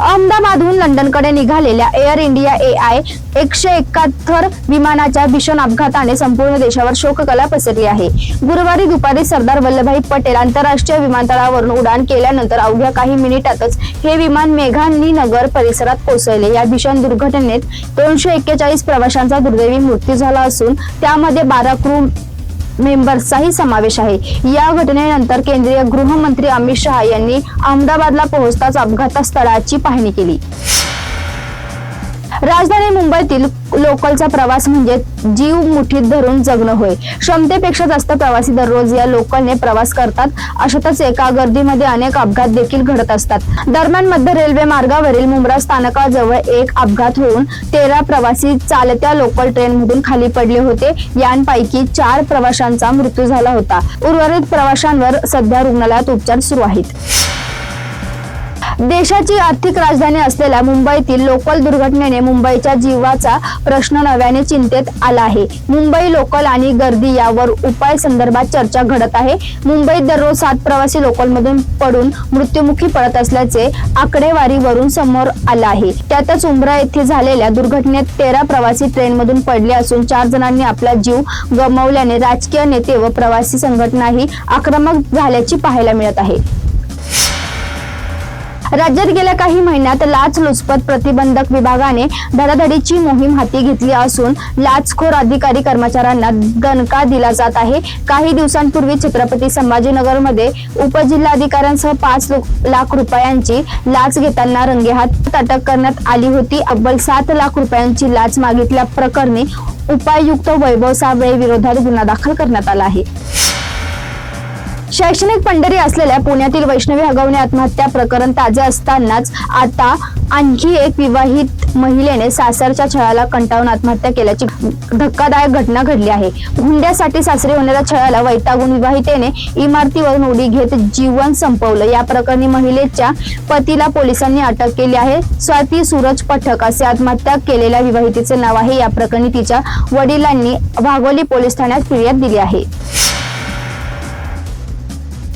अहमदाबादहून लंडनकडे निघालेल्या air India A I एकशे एकाहत्तर विमानाच्या भीषण अपघाताने संपूर्ण देशावर शोककला पसरली आहे. गुरुवारी दुपारी सरदार वल्लभभाई पटेल आंतरराष्ट्रीय विमानतळावरून उड्डाण केल्यानंतर अवघ्या काही मिनिटातच हे विमान मेघांनी नगर परिसरात कोसळले. या भीषण दुर्घटनेत दोनशे एक्केचाळीस प्रवाशांचा दुर्दैवी मृत्यू झाला असून त्यामध्ये बारा क्रू मेंबर्सचाही समावेश आहे. या घटनेनंतर केंद्रीय गृहमंत्री अमित शहा यांनी अहमदाबादला पोहोचताच अपघातस्थळाची पाहणी केली. राजधानी मुंबईतील लोकलचा प्रवास म्हणजे जीव मुठीत धरून जगणं होय. क्षमतेपेक्षा जास्त प्रवासी दररोज या लोकलने प्रवास करतात. अशातच एका गर्दीमध्ये अनेक अपघात देखील घडत असतात. दरम्यान मध्य रेल्वे मार्गावरील मुंब्रा स्थानकाजवळ एक अपघात होऊन तेरा प्रवासी चालत्या लोकल ट्रेनमधून खाली पडले होते. यांपैकी चार प्रवाशांचा मृत्यू झाला होता. उर्वरित प्रवाशांवर सध्या रुग्णालयात उपचार सुरू आहेत. देशाची आर्थिक राजधानी असलेल्या मुंबईतील लोकल दुर्घटनेने मुंबईच्या जीवाचा प्रश्न नव्याने चिंतेत आला आहे. मुंबई लोकल आणि गर्दी यावर उपाय संदर्भात चर्चा घडत आहे. मुंबईत दररोज सात प्रवासी लोकलमधून पडून मृत्युमुखी पडत असल्याचे आकडेवारीवरून समोर आलं आहे. त्यातच उमरा येथे झालेल्या दुर्घटनेत तेरा प्रवासी ट्रेनमधून पडले असून चार जणांनी आपला जीव गमावल्याने राजकीय नेते व प्रवासी संघटनाही आक्रमक झाल्याची पाहायला मिळत आहे. राज्यात गेल्या काही महिन्यात लाचलुचपत प्रतिबंधक विभागाने धडाधडीची मोहीम हाती घेतली असून लाचखोर अधिकारी कर्मचाऱ्यांना दणका दिला जात आहे. काही दिवसांपूर्वी छत्रपती संभाजीनगरमध्ये उपजिल्हाधिकाऱ्यांसह पाच लाख रुपयांची लाच घेताना रंगेहात अटक करण्यात आली होती. अब्बल सात लाख रुपयांची लाच मागितल्या प्रकरणी उपायुक्त वैभव साबळे विरोधात गुन्हा दाखल करण्यात आला आहे. शैक्षणिक पंढरी असलेल्या पुण्यातील वैष्णवी हगवणे आत्महत्या प्रकरण ताजे असतानाच आता आणखी एक विवाहित महिलेने सासरच्या छळाला कंटाळून आत्महत्या केल्याची धक्कादायक घटना घडली आहे. हुंड्यासाठी सासरे होणाऱ्या छळाला वैतागून विवाहितेने इमारतीवरून उडी घेत जीवन संपवलं. या प्रकरणी महिलेच्या पतीला पोलिसांनी अटक केली आहे. स्वाती सूरज पठक असे आत्महत्या केलेल्या विवाहितेचे नाव आहे. या प्रकरणी तिच्या वडिलांनी वाघोली पोलीस ठाण्यात फिर्याद दिली आहे.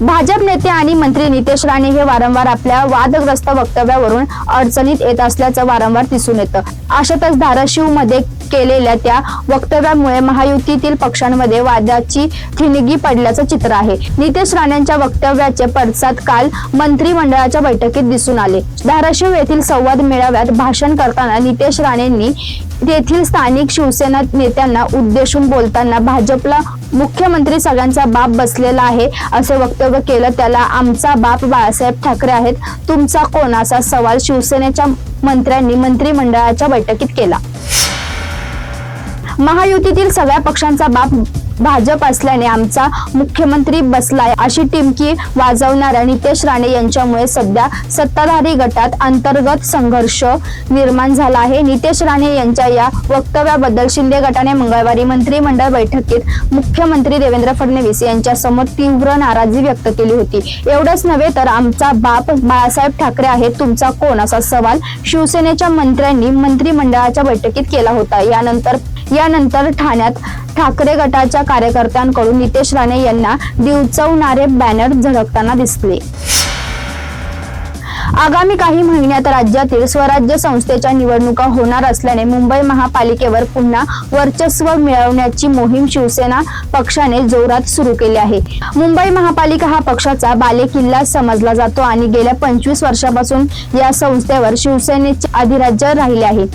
भाजप नेते आणि मंत्री नितेश राणे हे वारंवार आपल्या वादग्रस्त वक्तव्यावरून अडचणीत येत असल्याचं वारंवार दिसून येतं. अशातच धाराशिवमध्ये केलेल्या त्या वक्तव्यामुळे महायुतीतील पक्षांमध्ये वादाची ठिणगी पडल्याचं चित्र आहे. नितेश राणेंच्या वक्तव्याचे पडसाद काल मंत्रिमंडळाच्या बैठकीत दिसून आले. धाराशिव येथील संवाद मेळाव्यात भाषण करताना नितेश राणेंनी तेथील स्थानिक शिवसेना नेत्यांना उद्देशून बोलताना भाजपला मुख्यमंत्री सगळ्यांचा बाप बसलेला आहे असे वक्तव्य केलं. त्याला आमचा बाप बाळासाहेब ठाकरे आहेत. तुमचा कोण असा सवाल शिवसेनेच्या मंत्र्यांनी मंत्रिमंडळाच्या बैठकीत केला. महायुतीतील सगळ्या पक्षांचा बाप भाजप असल्याने आमचा मुख्यमंत्री बसलाय अशी टिमकी वाजवणाऱ्या नितेश राणे यांच्यामुळे सध्या सत्ताधारी गटात अंतर्गत संघर्ष निर्माण झाला आहे. नितेश राणे यांच्या या वक्तव्याबद्दल शिंदे गटाने मंगळवारी मंत्रिमंडळ बैठकीत मुख्यमंत्री देवेंद्र फडणवीस यांच्यासमोर तीव्र नाराजी व्यक्त केली होती. एवढंच नव्हे तर आमचा बाप बाळासाहेब ठाकरे आहे. तुमचा कोण? असा सवाल शिवसेनेच्या मंत्र्यांनी मंत्रिमंडळाच्या बैठकीत केला होता. यानंतर यानंतर ठाण्यात ठाकरे गटाच्या कार्यकर्त्यांकडून नितेश राणे यांना दिवचवणारे बॅनर झळकताना दिसले. आगामी काही महिन्यात राज्यातील स्वराज्य संस्थेच्या निवडणुका होणार असल्याने मुंबई महापालिकेवर पुन्हा वर्चस्व मिळवण्याची मोहीम शिवसेना पक्षाने जोरात सुरू केली आहे. मुंबई महापालिका हा पक्षाचा बालेकिल्ला समजला जातो आणि गेल्या पंचवीस वर्षापासून या संस्थेवर शिवसेनेचे अधिराज्य राहिले आहे.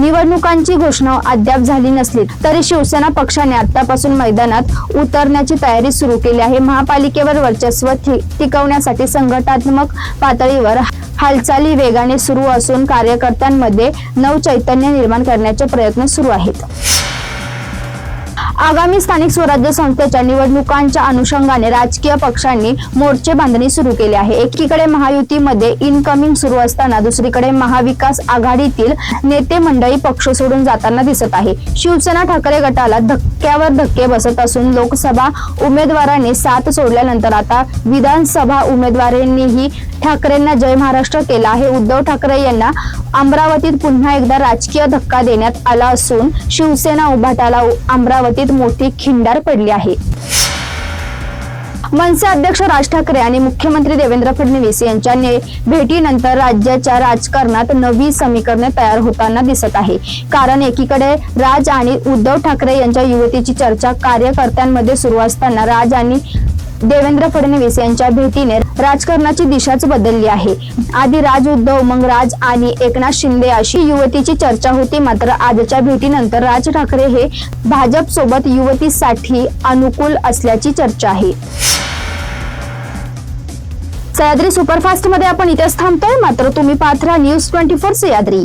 निवडणुकांची घोषणा अद्याप झाली नसली तरी शिवसेना पक्षाने आतापासून मैदानात उतरण्याची तयारी सुरू केली आहे. महापालिकेवर वर्चस्व टिकवण्यासाठी संघटनात्मक पातळीवर हालचाली वेगाने सुरू असून कार्यकर्त्यांमध्ये नवचैतन्य निर्माण करण्याचे प्रयत्न सुरू आहेत. आगामी स्थानिक स्वराज्य संस्थेच्या निवडणुकांच्या अनुषंगाने राजकीय पक्षांनी मोर्चे बांधणी सुरू केली आहे. एकीकडे महायुतीमध्ये इनकमिंग सुरू असताना दुसरीकडे महाविकास आघाडीतील नेते मंडळी पक्ष सोडून जाताना दिसत आहे. शिवसेना ठाकरे गटाला धक्क्यावर धक्के बसत असून लोकसभा उमेदवारांनी साथ सोडल्यानंतर आता विधानसभा उमेदवारांनीही ठाकरेंना जय महाराष्ट्र केला आहे. उद्धव ठाकरे यांना अमरावतीत पुन्हा एकदा राजकीय धक्का देण्यात आला असून शिवसेना उभाटाला अमरावतीत मोठी खिंडार पडली आहे. मनसे अध्यक्ष राज ठाकरे आणि मुख्यमंत्री देवेंद्र फडणवीस यांच्या भेटीनंतर राज्याच्या राजकारणात नवी समीकरणे तयार होताना दिसत आहे. कारण एकीकडे राज आणि उद्धव ठाकरे यांच्या युवतीची चर्चा कार्यकर्त्यांमध्ये सुरू असताना राज आणि देवेंद्र फडणवीस यांच्या भेटीने राजकारणाची दिशाच बदलली आहे. आधी राज उद्धव मग राज आणि एकनाथ शिंदे अशी युवतीची चर्चा होती मात्र आजच्या भेटीनंतर राज ठाकरे हे भाजप सोबत युवतीसाठी अनुकूल असल्याची चर्चा आहे. सह्याद्री सुपरफास्टमध्ये आपण इथेच थांबतोय मात्र तुम्ही पाहत न्यूज ट्वेंटी फोर सह्याद्री.